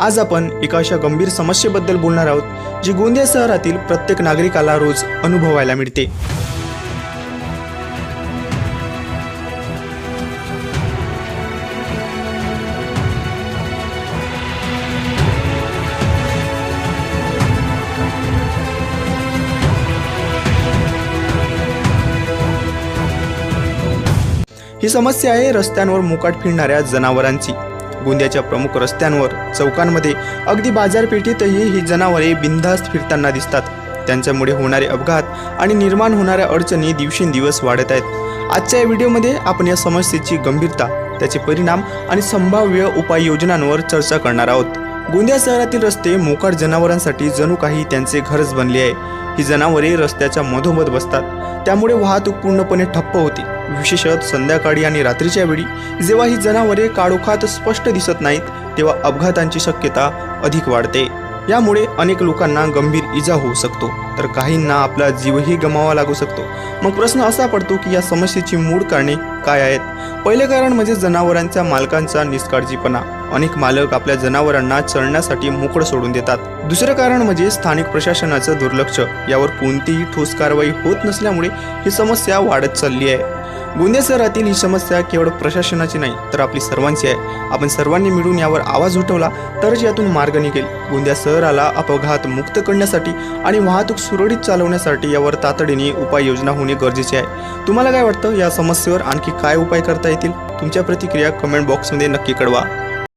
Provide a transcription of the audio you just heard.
आज आपण एका अशा गंभीर समस्येबद्दल बोलणार आहोत जी गोंदिया शहरातील प्रत्येक नागरिकाला रोज अनुभवायला मिळते. ही समस्या आहे रस्त्यांवर मुकाट फिरणाऱ्या जनावरांची. गोंदियाच्या प्रमुख रस्त्यांवर चौकांमध्ये अगदी बाजारपेठेतही ही जनावरे बिनधास्त फिरताना दिसतात. त्यांच्यामुळे होणारे अपघात आणि निर्माण होणाऱ्या अडचणी दिवसेंदिवस वाढत आहेत. आजच्या या व्हिडिओमध्ये आपण या समस्येची गंभीरता त्याचे परिणाम आणि संभाव्य उपाययोजनांवर चर्चा करणार आहोत. गोंदिया शहरातील रस्ते मोकाट जनावरांसाठी जणू काही त्यांचे घरच बनले आहे. ही जनावरे रस्त्याच्या मधोमध बसतात. त्यामुळे वाहतूक पूर्णपणे ठप्प होते. विशेषत संध्याकाळी आणि रात्रीच्या वेळी जेव्हा ही जनावरे काळोखात स्पष्ट दिसत नाहीत तेव्हा अपघातांची शक्यता अधिक वाढते. यामुळे अनेक लोकांना गंभीर इजा होऊ शकतो. तर काहींना आपला जीवही गमावा लागू शकतो. मग प्रश्न असा पडतो की या समस्येची मूळ कारणे काय आहेत? पहिले कारण म्हणजे जनावरांच्या मालकांचा निष्काळजीपणा. अनेक मालक आपल्या जनावरांना चरण्यासाठी मोकळं सोडून देतात. दुसरं कारण म्हणजे स्थानिक प्रशासनाचं दुर्लक्ष. यावर कोणतीही ठोस कारवाई होत नसल्यामुळे ही समस्या वाढत चालली आहे. गोंदिया शहरातील ही समस्या केवळ प्रशासनाची नाही तर आपली सर्वांची आहे. आपण सर्वांनी मिळून यावर आवाज उठवला तरच यातून मार्ग निघेल. गोंदिया शहराला अपघात मुक्त करण्यासाठी आणि वाहतूक सुरळीत चालवण्यासाठी यावर तातडीने उपाययोजना होणे गरजेचे आहे. तुम्हाला काय वाटतं? या समस्येवर आणखी काय उपाय करता येतील? तुमच्या प्रतिक्रिया कमेंट बॉक्समध्ये नक्की कळवा.